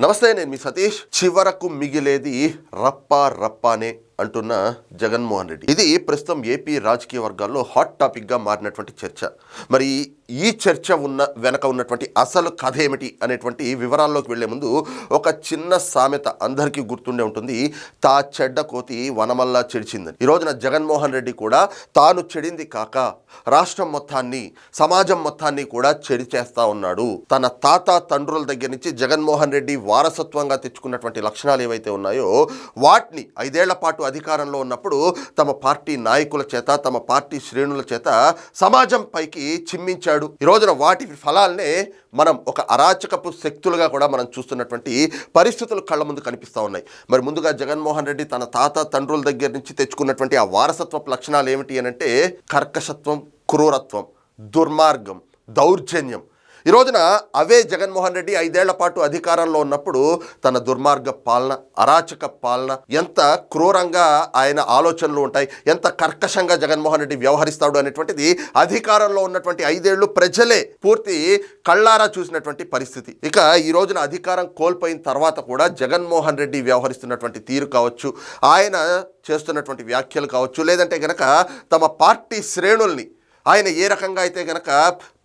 నమస్తే నేను మీ సతీష్. చివరకు మిగిలేది రప్ప రప్పనే. అంటున్న జగన్మోహన్ రెడ్డి. ఇది ప్రస్తుతం ఏపీ రాజకీయ వర్గాల్లో హాట్ టాపిక్గా మారినటువంటి చర్చ. మరి ఈ చర్చ ఉన్న వెనక ఉన్నటువంటి అసలు కథ ఏమిటి అనేటువంటి వివరాల్లోకి వెళ్ళే ముందు ఒక చిన్న సామెత అందరికీ గుర్తుండే ఉంటుంది. తా చెడ్డ కోతి వనమల్లా చెడిచిందని. ఈ రోజున జగన్మోహన్ రెడ్డి కూడా తాను చెడింది కాక రాష్ట్రం మొత్తాన్ని సమాజం మొత్తాన్ని కూడా చెడి చేస్తా ఉన్నాడు. తన తాత తండ్రుల దగ్గర నుంచి జగన్మోహన్ రెడ్డి వారసత్వంగా తెచ్చుకున్నటువంటి లక్షణాలు ఏవైతే ఉన్నాయో వాటిని ఐదేళ్ళ పాటు అధికారంలో ఉన్నప్పుడు తమ పార్టీ నాయకుల చేత తమ పార్టీ శ్రేణుల చేత సమాజం పైకి చిమ్మించాడు. ఈ రోజున వాటి ఫలాల్నే మనం ఒక అరాచకపు శక్తులుగా కూడా మనం చూస్తున్నటువంటి పరిస్థితులు కళ్ళ ముందు కనిపిస్తూ ఉన్నాయి. మరి ముందుగా జగన్మోహన్ రెడ్డి తన తాత తండ్రుల దగ్గర నుంచి తెచ్చుకున్నటువంటి ఆ వారసత్వపు లక్షణాలు ఏమిటి అనంటే అంటే కర్కశత్వం క్రూరత్వం దుర్మార్గం దౌర్జన్యం. ఈ రోజున అవే జగన్మోహన్ రెడ్డి ఐదేళ్ళ పాటు అధికారంలో ఉన్నప్పుడు తన దుర్మార్గ పాలన అరాచక పాలన ఎంత క్రూరంగా ఆయన ఆలోచనలు ఉంటాయి ఎంత కర్కశంగా జగన్మోహన్ రెడ్డి వ్యవహరిస్తాడు అనేటువంటిది అధికారంలో ఉన్నటువంటి ఐదేళ్ళు ప్రజలే పూర్తి కళ్ళారా చూసినటువంటి పరిస్థితి. ఇక ఈ రోజున అధికారం కోల్పోయిన తర్వాత కూడా జగన్మోహన్ రెడ్డి వ్యవహరిస్తున్నటువంటి తీరు కావచ్చు ఆయన చేస్తున్నటువంటి వ్యాఖ్యలు కావచ్చు లేదంటే గనక తమ పార్టీ శ్రేణుల్ని ఆయన ఏ రకంగా అయితే గనక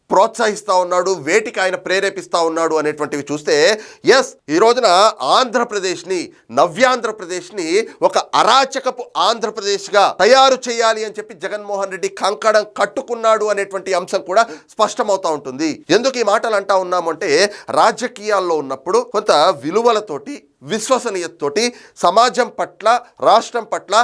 ప్రోత్సహిస్తూ ఉన్నాడు వేటికి ఆయన ప్రేరేపిస్తూ ఉన్నాడు అనేటువంటివి చూస్తే ఎస్ ఈ రోజున ఆంధ్రప్రదేశ్ని నవ్యాంధ్రప్రదేశ్ని ఒక అరాచకపు ఆంధ్రప్రదేశ్గా తయారు చేయాలి అని చెప్పి జగన్మోహన్ రెడ్డి కంకణం కట్టుకున్నాడు అనేటువంటి అంశం కూడా స్పష్టమవుతా ఉంటుంది. ఎందుకు ఈ మాటలు అంటా ఉన్నామంటే రాజకీయాల్లో ఉన్నప్పుడు కొంత విలువలతోటి విశ్వసనీయతతోటి సమాజం పట్ల రాష్ట్రం పట్ల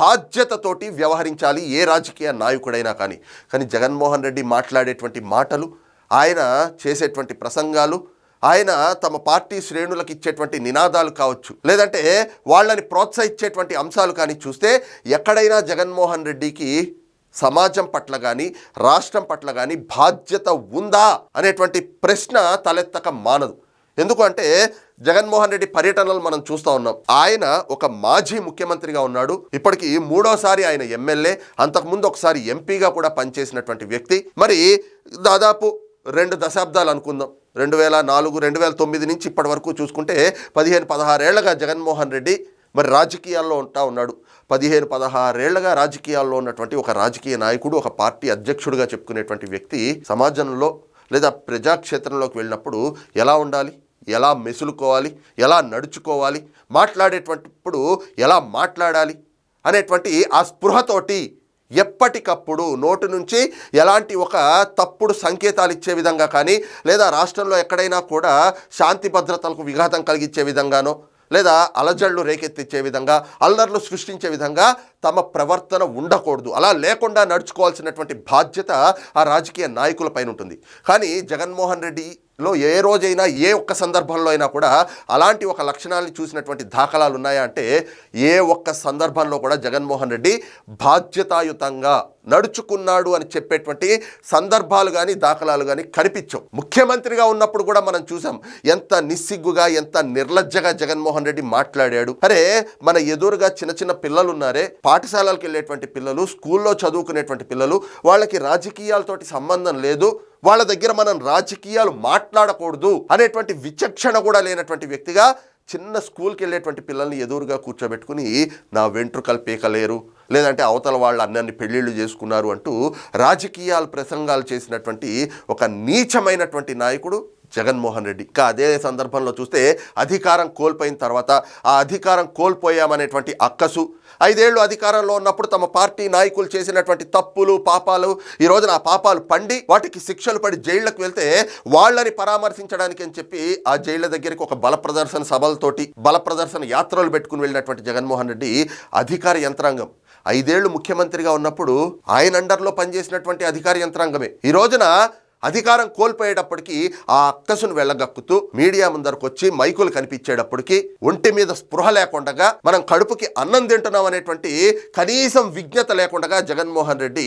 బాధ్యతతోటి వ్యవహరించాలి ఏ రాజకీయ నాయకుడైనా కానీ. కానీ జగన్మోహన్ రెడ్డి మాట్లాడేటువంటి మాటలు ఆయన చేసేటువంటి ప్రసంగాలు ఆయన తమ పార్టీ శ్రేణులకు ఇచ్చేటువంటి నినాదాలు కావచ్చు లేదంటే వాళ్ళని ప్రోత్సహించేటువంటి అంశాలు కానీ చూస్తే ఎక్కడైనా జగన్మోహన్ రెడ్డికి సమాజం పట్ల కానీ రాష్ట్రం పట్ల కానీ బాధ్యత ఉందా అనేటువంటి ప్రశ్న తలెత్తక మానదు. ఎందుకు అంటే జగన్మోహన్ రెడ్డి పర్యటనలు మనం చూస్తూ ఉన్నాం. ఆయన ఒక మాజీ ముఖ్యమంత్రిగా ఉన్నాడు. ఇప్పటికి మూడోసారి ఆయన ఎమ్మెల్యే అంతకుముందు ఒకసారి ఎంపీగా కూడా పనిచేసినటువంటి వ్యక్తి. మరి దాదాపు రెండు దశాబ్దాలు అనుకుందాం. రెండు వేల నాలుగు రెండు వేల తొమ్మిది నుంచి ఇప్పటి వరకు చూసుకుంటే పదిహేను పదహారేళ్ళగా జగన్మోహన్ రెడ్డి మరి రాజకీయాల్లో ఉంటా ఉన్నాడు. పదిహేను పదహారేళ్ళగా రాజకీయాల్లో ఉన్నటువంటి ఒక రాజకీయ నాయకుడు ఒక పార్టీ అధ్యక్షుడిగా చెప్పుకునేటువంటి వ్యక్తి సమాజంలో లేదా ప్రజాక్షేత్రంలోకి వెళ్ళినప్పుడు ఎలా ఉండాలి? ఎలా మెసులుకోవాలి ఎలా నడుచుకోవాలి మాట్లాడేటప్పుడు ఎలా మాట్లాడాలి అనేటువంటి ఆ స్పృహతోటి ఎప్పటికప్పుడు నోటు నుంచి ఎలాంటి ఒక తప్పుడు సంకేతాలు ఇచ్చే విధంగా కానీ లేదా రాష్ట్రంలో ఎక్కడైనా కూడా శాంతి భద్రతలకు విఘాతం కలిగించే విధంగానో లేదా అలజళ్ళు రేకెత్తించే విధంగా అల్లర్లు సృష్టించే విధంగా తమ ప్రవర్తన ఉండకూడదు. అలా లేకుండా నడుచుకోవాల్సినటువంటి బాధ్యత ఆ రాజకీయ నాయకులపైన ఉంటుంది. కానీ జగన్మోహన్ రెడ్డి లో ఏ రోజైనా ఏ ఒక్క సందర్భంలో అయినా కూడా అలాంటి ఒక లక్షణాలను చూసినటువంటి దాఖలాలు ఉన్నాయా అంటే ఏ ఒక్క సందర్భంలో కూడా జగన్మోహన్ రెడ్డి బాధ్యతాయుతంగా నడుచుకున్నాడు అని చెప్పేటువంటి సందర్భాలు కానీ దాఖలాలు కానీ కనిపించవు. ముఖ్యమంత్రిగా ఉన్నప్పుడు కూడా మనం చూసాం ఎంత నిస్సిగ్గుగా ఎంత నిర్లజ్జగా జగన్మోహన్ రెడ్డి మాట్లాడాడు. అరే మన ఎదురుగా చిన్న చిన్న పిల్లలు ఉన్నారే పాఠశాలలకు వెళ్ళేటువంటి పిల్లలు స్కూల్లో చదువుకునేటువంటి పిల్లలు వాళ్ళకి రాజకీయాలతోటి సంబంధం లేదు వాళ్ళ దగ్గర మనం రాజకీయాలు మాట్లాడకూడదు అనేటువంటి విచక్షణ కూడా లేనటువంటి వ్యక్తిగా చిన్న స్కూల్కి వెళ్ళేటువంటి పిల్లల్ని ఎదురుగా కూర్చోబెట్టుకుని నా వెంట్రుకలు పీకలేరు లేదంటే అవతల వాళ్ళు అన్నన్ని పెళ్ళిళ్ళు చేసుకున్నారు అంటూ రాజకీయాలు ప్రసంగాలు చేసినటువంటి ఒక నీచమైనటువంటి నాయకుడు జగన్మోహన్ రెడ్డి. ఇంకా అదే సందర్భంలో చూస్తే అధికారం కోల్పోయిన తర్వాత ఆ అధికారం కోల్పోయామనేటువంటి అక్కసు ఐదేళ్ళు అధికారంలో ఉన్నప్పుడు తమ పార్టీ నాయకులు చేసినటువంటి తప్పులు పాపాలు ఈ రోజున ఆ పాపాలు పండి వాటికి శిక్షలు పడి జైళ్ళకు వెళ్తే వాళ్ళని పరామర్శించడానికి అని చెప్పి ఆ జైళ్ళ దగ్గరికి ఒక బల ప్రదర్శన సభలతోటి బల ప్రదర్శన యాత్రలు పెట్టుకుని వెళ్ళినటువంటి జగన్మోహన్ రెడ్డి అధికార యంత్రాంగం. ఐదేళ్ళు ముఖ్యమంత్రిగా ఉన్నప్పుడు ఆయన అండర్లో పనిచేసినటువంటి అధికార యంత్రాంగమే. ఈ రోజున అధికారం కోల్పోయేటప్పటికి ఆ అక్కసును వెళ్ళగక్కుతూ మీడియా ముందరకు వచ్చి మైకులు కనిపించేటప్పటికి ఒంటి మీద స్పృహ లేకుండా మనం కడుపుకి అన్నం తింటున్నాం అనేటువంటి కనీసం విజ్ఞత లేకుండా జగన్మోహన్ రెడ్డి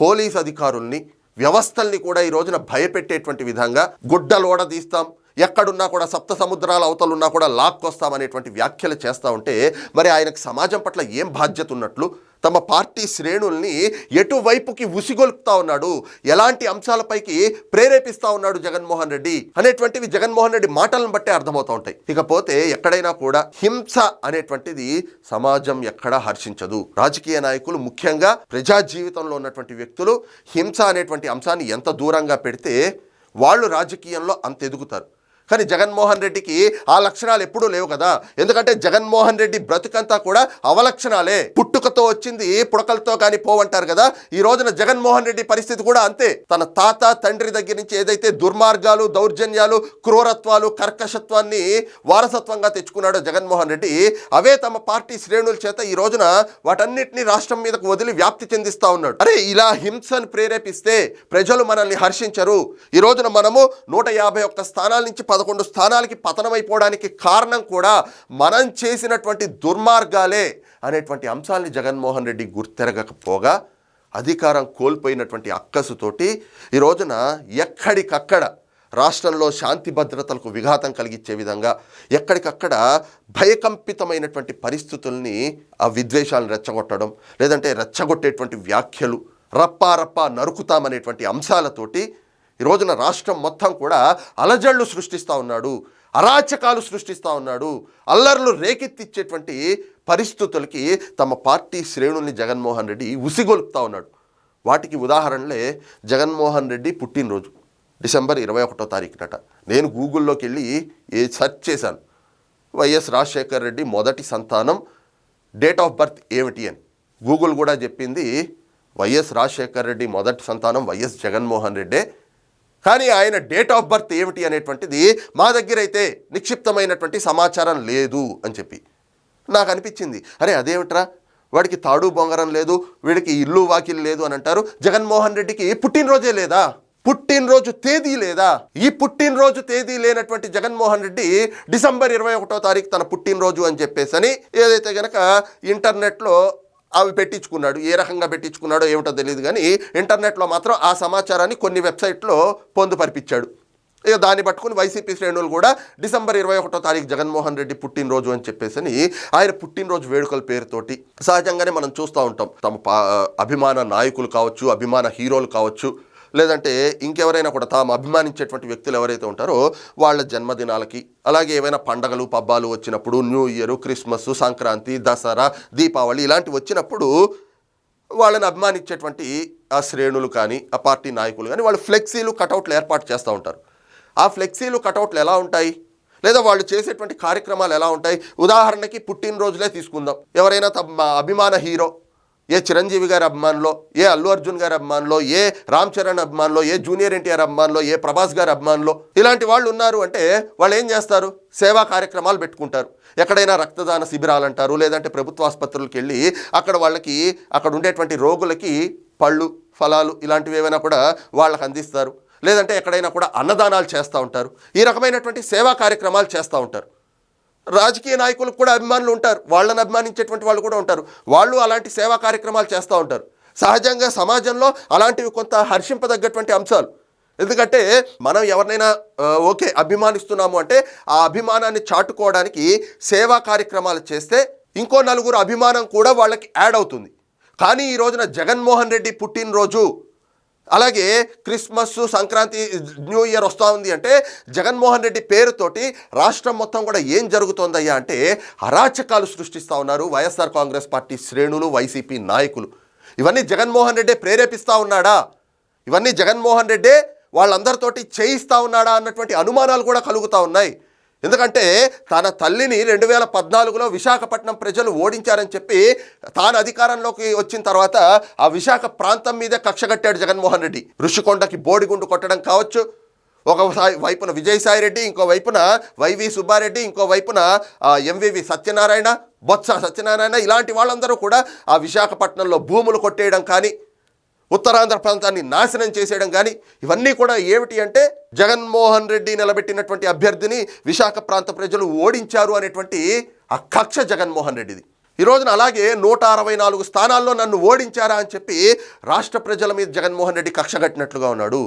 పోలీస్ అధికారుల్ని వ్యవస్థల్ని కూడా ఈ రోజున భయపెట్టేటువంటి విధంగా గుడ్డలోడ తీస్తాం. ఎక్కడున్నా కూడా సప్త సముద్రాల అవతలున్నా కూడా లాక్కొస్తామనేటువంటి వ్యాఖ్యలు చేస్తూ ఉంటే మరి ఆయనకు సమాజం పట్ల ఏం బాధ్యత ఉన్నట్లు? తమ పార్టీ శ్రేణుల్ని ఎటువైపుకి ఉసిగొల్పుతా ఉన్నాడు? ఎలాంటి అంశాలపైకి ప్రేరేపిస్తా ఉన్నాడు జగన్మోహన్ రెడ్డి? అనేటువంటివి జగన్మోహన్ రెడ్డి మాటలను బట్టే అర్థమవుతూ ఉంటాయి. ఇకపోతే ఎక్కడైనా కూడా హింస అనేటువంటిది సమాజం ఎక్కడా హర్షించదు. రాజకీయ నాయకులు ముఖ్యంగా ప్రజా జీవితంలో ఉన్నటువంటి వ్యక్తులు హింస అనేటువంటి అంశాన్ని ఎంత దూరంగా పెడితే వాళ్ళు రాజకీయంలో అంత ఎదుగుతారు కానీ జగన్మోహన్ రెడ్డికి ఆ లక్షణాలు ఎప్పుడూ లేవు కదా. ఎందుకంటే జగన్మోహన్ రెడ్డి బ్రతుకంతా కూడా అవలక్షణాలే. పుట్టుకతో వచ్చింది పుడకలతో కానీ పోవంటారు కదా. ఈ రోజున జగన్మోహన్ రెడ్డి పరిస్థితి కూడా అంతే. తన తాత తండ్రి దగ్గర నుంచి ఏదైతే దుర్మార్గాలు దౌర్జన్యాలు క్రూరత్వాలు కర్కశత్వాన్ని వారసత్వంగా తెచ్చుకున్నాడో జగన్మోహన్ రెడ్డి అవే తమ పార్టీ శ్రేణుల చేత ఈ రోజున వాటన్నిటిని రాష్ట్రం మీదకు వదిలి వ్యాప్తి చెందిస్తా ఉన్నాడు. అరే ఇలా హింసను ప్రేరేపిస్తే ప్రజలు మనల్ని హర్షించరు. ఈ రోజున మనము నూట యాభై ఒక్క స్థానాల నుంచి పదకొండు స్థానాలకి పతనమైపోవడానికి కారణం కూడా మనం చేసినటువంటి దుర్మార్గాలే అనేటువంటి అంశాల్ని జగన్మోహన్ రెడ్డి గుర్తెరగకపోగా అధికారం కోల్పోయినటువంటి అక్కసుతోటి ఈ రోజున ఎక్కడికక్కడ రాష్ట్రంలో శాంతి భద్రతలకు విఘాతం కలిగించే విధంగా ఎక్కడికక్కడ భయకంపితమైనటువంటి పరిస్థితుల్ని ఆ విద్వేషాలను రెచ్చగొట్టడం లేదంటే రెచ్చగొట్టేటువంటి వ్యాఖ్యలు రప్పా రప్పా నరుకుతామనేటువంటి అంశాలతోటి ఈ రోజున రాష్ట్రం మొత్తం కూడా అలజళ్ళు సృష్టిస్తూ ఉన్నాడు అరాచకాలు సృష్టిస్తూ ఉన్నాడు అల్లర్లు రేకెత్తిచ్చేటువంటి పరిస్థితులకి తమ పార్టీ శ్రేణుల్ని జగన్మోహన్ రెడ్డి ఉసిగొలుపుతూ ఉన్నాడు. వాటికి ఉదాహరణలే జగన్మోహన్ రెడ్డి పుట్టినరోజు డిసెంబర్ ఇరవై ఒకటో తారీఖునట. నేను గూగుల్లోకి వెళ్ళి ఏ సెర్చ్ చేశాను. వైఎస్ రాజశేఖర్ రెడ్డి మొదటి సంతానం డేట్ ఆఫ్ బర్త్ ఏమిటి అని. గూగుల్ కూడా చెప్పింది వైఎస్ రాజశేఖర్ రెడ్డి మొదటి సంతానం వైఎస్ జగన్మోహన్ రెడ్డే కానీ ఆయన డేట్ ఆఫ్ బర్త్ ఏమిటి అనేటువంటిది మా దగ్గర అయితే నిక్షిప్తమైనటువంటి సమాచారం లేదు అని చెప్పి నాకు అనిపించింది. అరే అదేమిట్రా? వాడికి తాడు బొంగరం లేదు వీడికి ఇల్లు వాకిల్ లేదు అని అంటారు. జగన్మోహన్ రెడ్డికి పుట్టినరోజే లేదా? పుట్టినరోజు తేదీ లేదా? ఈ పుట్టినరోజు తేదీ లేనటువంటి జగన్మోహన్ రెడ్డి డిసెంబర్ ఇరవై ఒకటో తారీఖు తన పుట్టినరోజు అని చెప్పేసి అని ఏదైతే గనక ఇంటర్నెట్లో అవి పెట్టించుకున్నాడు ఏ రకంగా పెట్టించుకున్నాడో ఏమిటో తెలియదు కానీ ఇంటర్నెట్లో మాత్రం ఆ సమాచారాన్ని కొన్ని వెబ్సైట్లో పొందుపరిపించాడు. ఇక దాన్ని పట్టుకుని వైసీపీ శ్రేణులు కూడా డిసెంబర్ ఇరవై ఒకటో తారీఖు జగన్మోహన్ రెడ్డి పుట్టినరోజు అని చెప్పేసి ఆయన పుట్టినరోజు వేడుకల పేరుతోటి సహజంగానే మనం చూస్తూ ఉంటాం. తమ పా అభిమాన నాయకులు కావచ్చు అభిమాన హీరోలు కావచ్చు లేదంటే ఇంకెవరైనా కూడా తాము అభిమానించేటువంటి వ్యక్తులు ఎవరైతే ఉంటారో వాళ్ళ జన్మదినాలకి అలాగే ఏవైనా పండగలు పబ్బాలు వచ్చినప్పుడు new year Christmas Sankranti Dasara Deepavali ఇలాంటివి వచ్చినప్పుడు వాళ్ళని అభిమానించేటువంటి ఆ శ్రేణులు కానీ ఆ పార్టీ నాయకులు కానీ వాళ్ళు ఫ్లెక్సీలు కటౌట్లు ఏర్పాటు చేస్తూ ఉంటారు. ఆ ఫ్లెక్సీలు కటౌట్లు ఎలా ఉంటాయి? లేదా వాళ్ళు చేసేటువంటి కార్యక్రమాలు ఎలా ఉంటాయి? ఉదాహరణకి పుట్టినరోజులే తీసుకుందాం. ఎవరైనా తమ అభిమాన హీరో ఏ చిరంజీవి గారి అభిమానులో ఏ అల్లు అర్జున్ గారి అభిమానులో ఏ రామ్ చరణ్ అభిమానులో ఏ జూనియర్ ఎన్టీఆర్ అభిమానులో ఏ ప్రభాస్ గారి అభిమానులో ఇలాంటి వాళ్ళు ఉన్నారు అంటే వాళ్ళు ఏం చేస్తారు? సేవా కార్యక్రమాలు పెట్టుకుంటారు. ఎక్కడైనా రక్తదాన శిబిరాలు అంటారు లేదంటే ప్రభుత్వ ఆసుపత్రులకు వెళ్ళి అక్కడ వాళ్ళకి అక్కడ ఉండేటువంటి రోగులకి పళ్ళు ఫలాలు ఇలాంటివి ఏమైనా కూడా వాళ్ళకి అందిస్తారు. లేదంటే ఎక్కడైనా కూడా అన్నదానాలు చేస్తూ ఉంటారు. ఈ రకమైనటువంటి సేవా కార్యక్రమాలు చేస్తూ ఉంటారు. రాజకీయ నాయకులకు కూడా అభిమానులు ఉంటారు. వాళ్ళని అభిమానించేటువంటి వాళ్ళు కూడా ఉంటారు. వాళ్ళు అలాంటి సేవా కార్యక్రమాలు చేస్తూ ఉంటారు. సహజంగా సమాజంలో అలాంటివి కొంత హర్షింపదగ్గటువంటి అంశాలు. ఎందుకంటే మనం ఎవరినైనా ఓకే అభిమానిస్తున్నాము అంటే ఆ అభిమానాన్ని చాటుకోవడానికి సేవా కార్యక్రమాలు చేస్తే ఇంకో నలుగురు అభిమానం కూడా వాళ్ళకి యాడ్ అవుతుంది. కానీ ఈ రోజున జగన్మోహన్ రెడ్డి పుట్టినరోజు అలాగే క్రిస్మస్ సంక్రాంతి న్యూ ఇయర్ వస్తూ ఉంది అంటే జగన్మోహన్ రెడ్డి పేరుతోటి రాష్ట్రం మొత్తం కూడా ఏం జరుగుతోందయ్యా అంటే అరాచకాలు సృష్టిస్తూ ఉన్నారు వైఎస్ఆర్ కాంగ్రెస్ పార్టీ శ్రేణులు వైసీపీ నాయకులు. ఇవన్నీ జగన్మోహన్ రెడ్డి ప్రేరేపిస్తూ ఉన్నాడా? ఇవన్నీ జగన్మోహన్ రెడ్డే వాళ్ళందరితోటి చేయిస్తూ ఉన్నాడా? అన్నటువంటి అనుమానాలు కూడా కలుగుతూ ఉన్నాయి. ఎందుకంటే తన తల్లిని రెండు వేల పద్నాలుగులో విశాఖపట్నం ప్రజలు ఓడించారని చెప్పి తాను అధికారంలోకి వచ్చిన తర్వాత ఆ విశాఖ ప్రాంతం మీదే కక్షగట్టాడు జగన్మోహన్ రెడ్డి. ఋషికొండకి బోడిగుండు కొట్టడం కావచ్చు. ఒక వైపున విజయసాయి రెడ్డి ఇంకో వైపున వైవి సుబ్బారెడ్డి ఇంకో వైపున ఎంవివి సత్యనారాయణ బొత్స సత్యనారాయణ ఇలాంటి వాళ్ళందరూ కూడా ఆ విశాఖపట్నంలో భూములు కొట్టేయడం కానీ ఉత్తరాంధ్ర ప్రాంతాన్ని నాశనం చేసేయడం కానీ ఇవన్నీ కూడా ఏమిటి అంటే జగన్మోహన్ రెడ్డి నిలబెట్టినటువంటి అభ్యర్థిని విశాఖ ప్రాంత ప్రజలు ఓడించారు అనేటువంటి ఆ కక్ష జగన్మోహన్ రెడ్డిది. ఈ రోజున అలాగే నూట అరవై నాలుగు స్థానాల్లో నన్ను ఓడించారా అని చెప్పి రాష్ట్ర ప్రజల మీద జగన్మోహన్ రెడ్డి కక్ష కట్టినట్లుగా ఉన్నాడు.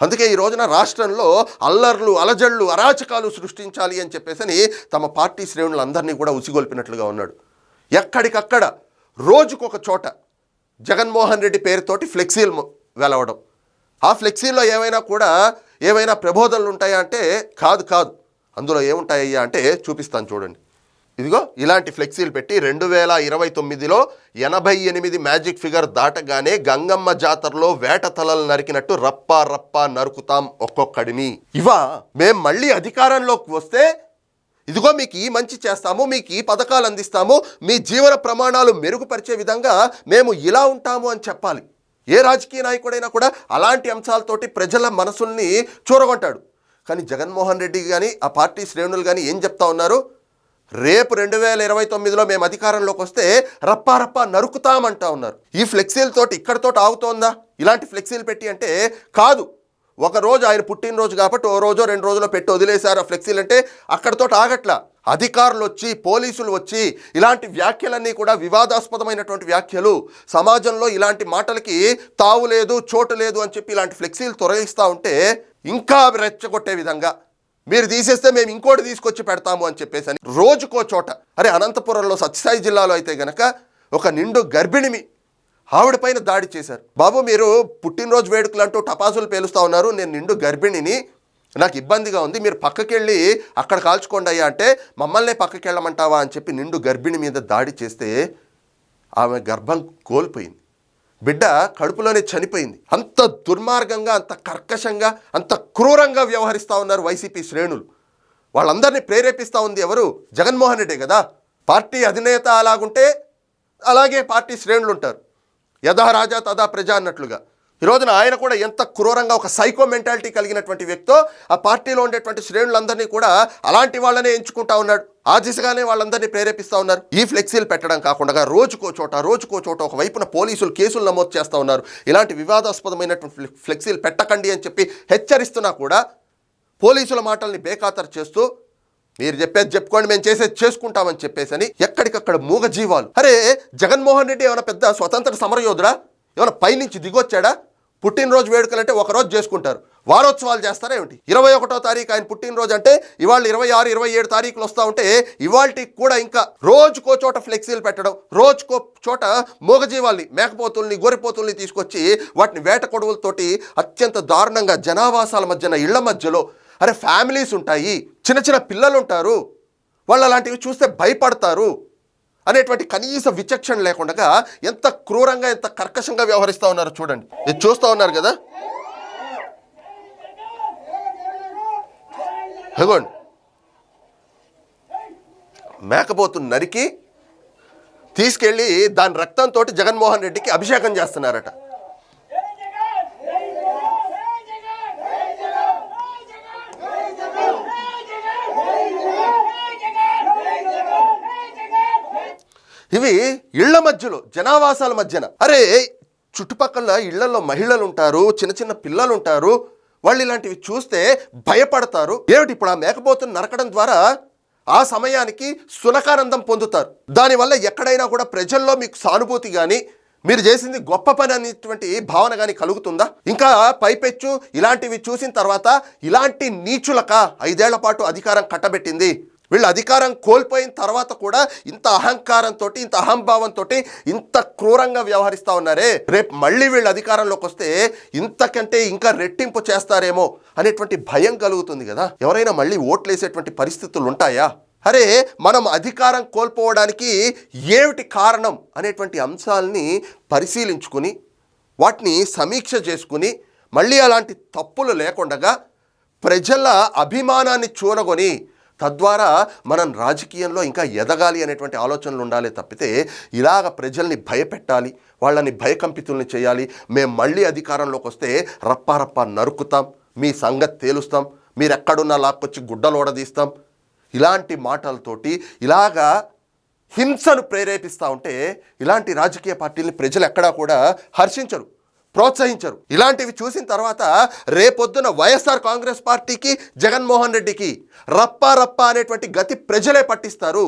అందుకే ఈ రోజున రాష్ట్రంలో అల్లర్లు అలజళ్ళు అరాచకాలు సృష్టించాలి అని చెప్పేసి తమ పార్టీ శ్రేణులందరినీ కూడా ఉసిగొల్పినట్లుగా ఉన్నాడు. ఎక్కడికక్కడ రోజుకొక చోట జగన్మోహన్ రెడ్డి పేరుతోటి ఫ్లెక్సీలు వెలవడం. ఆ ఫ్లెక్సీల్లో ఏమైనా కూడా ఏమైనా ప్రబోధనలు ఉంటాయా అంటే కాదు కాదు. అందులో ఏముంటాయ్యా అంటే చూపిస్తాను చూడండి. ఇదిగో ఇలాంటి ఫ్లెక్సీలు పెట్టి రెండు వేల ఇరవై తొమ్మిదిలో ఎనభై ఎనిమిది మ్యాజిక్ ఫిగర్ దాటగానే గంగమ్మ జాతరలో వేట తలలు నరికినట్టు రప్పా రప్పా నరుకుతాం ఒక్కొక్కడిని. ఇవా? మేం మళ్ళీ అధికారంలోకి వస్తే ఇదిగో మీకు ఈ మంచి చేస్తాము మీకు ఈ పథకాలు అందిస్తాము మీ జీవన ప్రమాణాలు మెరుగుపరిచే విధంగా మేము ఇలా ఉంటాము అని చెప్పాలి. ఏ రాజకీయ నాయకుడైనా కూడా అలాంటి అంశాలతోటి ప్రజల మనసుల్ని చూరగొంటాడు. కానీ జగన్మోహన్ రెడ్డి కానీ ఆ పార్టీ శ్రేణులు కానీ ఏం చెప్తా ఉన్నారు? రేపు రెండు వేల ఇరవై తొమ్మిదిలో మేము అధికారంలోకి వస్తే రప్పా రప్పా నరుకుతామంటా ఉన్నారు. ఈ ఫ్లెక్సీలతోటి ఇక్కడతోటి ఆగుతోందా? ఇలాంటి ఫ్లెక్సీలు పెట్టి అంటే కాదు. ఒక రోజు ఆయన పుట్టినరోజు కాబట్టి ఓ రోజో రెండు రోజుల్లో పెట్టి వదిలేశారు ఆ ఫ్లెక్సీలు అంటే అక్కడతో ఆగట్లా. అధికారులు వచ్చి పోలీసులు వచ్చి ఇలాంటి వ్యాఖ్యలన్నీ కూడా వివాదాస్పదమైనటువంటి వ్యాఖ్యలు. సమాజంలో ఇలాంటి మాటలకి తావు లేదు చోటు లేదు అని చెప్పి ఇలాంటి ఫ్లెక్సీలు తొలగిస్తూ ఉంటే ఇంకా రెచ్చగొట్టే విధంగా. మీరు తీసేస్తే మేము ఇంకోటి తీసుకొచ్చి పెడతాము అని చెప్పేసి అని రోజుకో చోట. అరే అనంతపురంలో సత్యసాయి జిల్లాలో అయితే గనక ఒక నిండు గర్భిణిమి ఆవిడ పైన దాడి చేశారు. బాబు మీరు పుట్టినరోజు వేడుకలు అంటూ టపాసులు పేలుస్తా ఉన్నారు. నేను నిండు గర్భిణిని. నాకు ఇబ్బందిగా ఉంది. మీరు పక్కకెళ్ళి అక్కడ కాల్చుకోండి అయ్యా అంటే మమ్మల్నే పక్కకి వెళ్ళమంటావా అని చెప్పి నిండు గర్భిణి మీద దాడి చేస్తే ఆమె గర్భం కోల్పోయింది. బిడ్డ కడుపులోనే చనిపోయింది. అంత దుర్మార్గంగా అంత కర్కశంగా అంత క్రూరంగా వ్యవహరిస్తూ ఉన్నారు వైసీపీ శ్రేణులు. వాళ్ళందరినీ ప్రేరేపిస్తూ ఉంది ఎవరు? జగన్మోహన్ రెడ్డి కదా. పార్టీ అధినేత అలాగుంటే అలాగే పార్టీ శ్రేణులు ఉంటారు యథా రాజా తదా ప్రజ అన్నట్లుగా. ఈ రోజున ఆయన కూడా ఎంత క్రూరంగా ఒక సైకో మెంటాలిటీ కలిగినటువంటి వ్యక్తో ఆ పార్టీలో ఉండేటువంటి శ్రేణులందరినీ కూడా అలాంటి వాళ్ళనే ఎంచుకుంటా ఉన్నాడు. ఆ దిశగానే వాళ్ళందరినీ ప్రేరేపిస్తూ ఉన్నారు. ఈ ఫ్లెక్సీలు పెట్టడం కాకుండా రోజుకో చోట రోజుకో చోట ఒక వైపున పోలీసులు కేసులు నమోదు చేస్తూ ఉన్నారు. ఇలాంటి వివాదాస్పదమైనటువంటి ఫ్లెక్సీలు పెట్టకండి అని చెప్పి హెచ్చరిస్తున్నా కూడా పోలీసుల మాటల్ని బేఖాతరు చేస్తూ మీరు చెప్పేది చెప్పుకోండి మేము చేసేది చేసుకుంటామని చెప్పేసి అని ఎక్కడికక్కడ మూగ జీవాలు అరే జగన్మోహన్ రెడ్డి ఏమైనా పెద్ద స్వతంత్ర సమరయోధుడా? ఏమైనా పైనుంచి దిగొచ్చాడా? పుట్టినరోజు వేడుకలు అంటే చేసుకుంటారు. వారోత్సవాలు చేస్తారా ఏమిటి? ఇరవై ఒకటో తారీఖు ఆయన పుట్టినరోజు అంటే ఇవాళ ఇరవై ఆరు ఇరవై ఏడు తారీఖులు వస్తూ ఉంటే ఇవాళకి కూడా ఇంకా రోజుకో చోట ఫ్లెక్సీలు పెట్టడం రోజుకో చోట మూగజీవాల్ని మేకపోతుల్ని గొర్రెపోతుల్ని తీసుకొచ్చి వాటిని వేట కొడవలతోటి అత్యంత దారుణంగా జనావాసాల మధ్యన ఇళ్ళ మధ్యలో అరే ఫ్యామిలీస్ ఉంటాయి చిన్న చిన్న పిల్లలు ఉంటారు వాళ్ళు అలాంటివి చూస్తే భయపడతారు అనేటువంటి కనీస విచక్షణ లేకుండా ఎంత క్రూరంగా ఎంత కర్కశంగా వ్యవహరిస్తూ ఉన్నారు చూడండి. ఇది చూస్తూ ఉన్నారు కదా? హగోండి మేకపోతు నరికి తీసుకెళ్ళి దాని రక్తంతో జగన్మోహన్ రెడ్డికి అభిషేకం చేస్తున్నారట. ఇళ్ళ మధ్యలో జనావాసాల మధ్యన. అరే చుట్టుపక్కల ఇళ్ళలో మహిళలు ఉంటారు చిన్న చిన్న పిల్లలు ఉంటారు వాళ్ళు ఇలాంటివి చూస్తే భయపడతారు. ఏమిటి ఇప్పుడు ఆ మేకపోతును నరకడం ద్వారా ఆ సమయానికి సునకానందం పొందుతారు? దానివల్ల ఎక్కడైనా కూడా ప్రజల్లో మీకు సానుభూతి కానీ మీరు చేసింది గొప్ప పని అనేటువంటి భావన కానీ కలుగుతుందా? ఇంకా పైపెచ్చు ఇలాంటివి చూసిన తర్వాత ఇలాంటి నీచులక ఐదేళ్ళ పాటు అధికారం కట్టబెట్టింది వీళ్ళు అధికారం కోల్పోయిన తర్వాత కూడా ఇంత అహంకారంతో ఇంత అహంభావంతో ఇంత క్రూరంగా వ్యవహరిస్తా ఉన్నారే. రేపు మళ్ళీ వీళ్ళు అధికారంలోకి వస్తే ఇంతకంటే ఇంకా రెట్టింపు చేస్తారేమో అనేటువంటి భయం కలుగుతుంది కదా. ఎవరైనా మళ్ళీ ఓట్లేసేటువంటి పరిస్థితులు ఉంటాయా? అరే మనం అధికారం కోల్పోవడానికి ఏమిటి కారణం అనేటువంటి అంశాలని పరిశీలించుకుని వాటిని సమీక్ష చేసుకుని మళ్ళీ అలాంటి తప్పులు లేకుండా ప్రజల అభిమానాన్ని చూరగొని తద్వారా మనం రాజకీయంలో ఇంకా ఎదగాలి అనేటువంటి ఆలోచనలు ఉండాలి తప్పితే ఇలాగ ప్రజల్ని భయపెట్టాలి వాళ్ళని భయకంపితుల్ని చేయాలి. మేము మళ్ళీ అధికారంలోకి వస్తే రప్పారప్పా నరుకుతాం మీ సంగతి తేలుస్తాం మీరు ఎక్కడున్నా లాక్కొచ్చి గుడ్డలు ఓడదీస్తాం. ఇలాంటి మాటలతోటి ఇలాగా హింసను ప్రేరేపిస్తూ ఉంటే ఇలాంటి రాజకీయ పార్టీల్ని ప్రజలు ఎక్కడా కూడా హర్షించరు. ప్రోత్సహించరు. ఇలాంటివి చూసిన తర్వాత రేపొద్దున వైఎస్ఆర్ కాంగ్రెస్ పార్టీకి జగన్మోహన్ రెడ్డికి రప్పా రప్పా అనేటువంటి గతి ప్రజలే పట్టిస్తారు.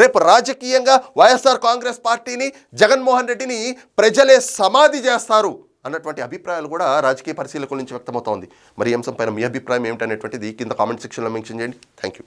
రేపు రాజకీయంగా వైఎస్ఆర్ కాంగ్రెస్ పార్టీని జగన్మోహన్ రెడ్డిని ప్రజలే సమాధి చేస్తారు అన్నటువంటి అభిప్రాయాలు కూడా రాజకీయ పరిశీలకుల నుంచి వ్యక్తమవుతోంది. మరి ఈ అంశం పైన మీ అభిప్రాయం ఏమిటనేటువంటిది కింద కామెంట్ సెక్షన్లో మెన్షన్ చేయండి. Thank you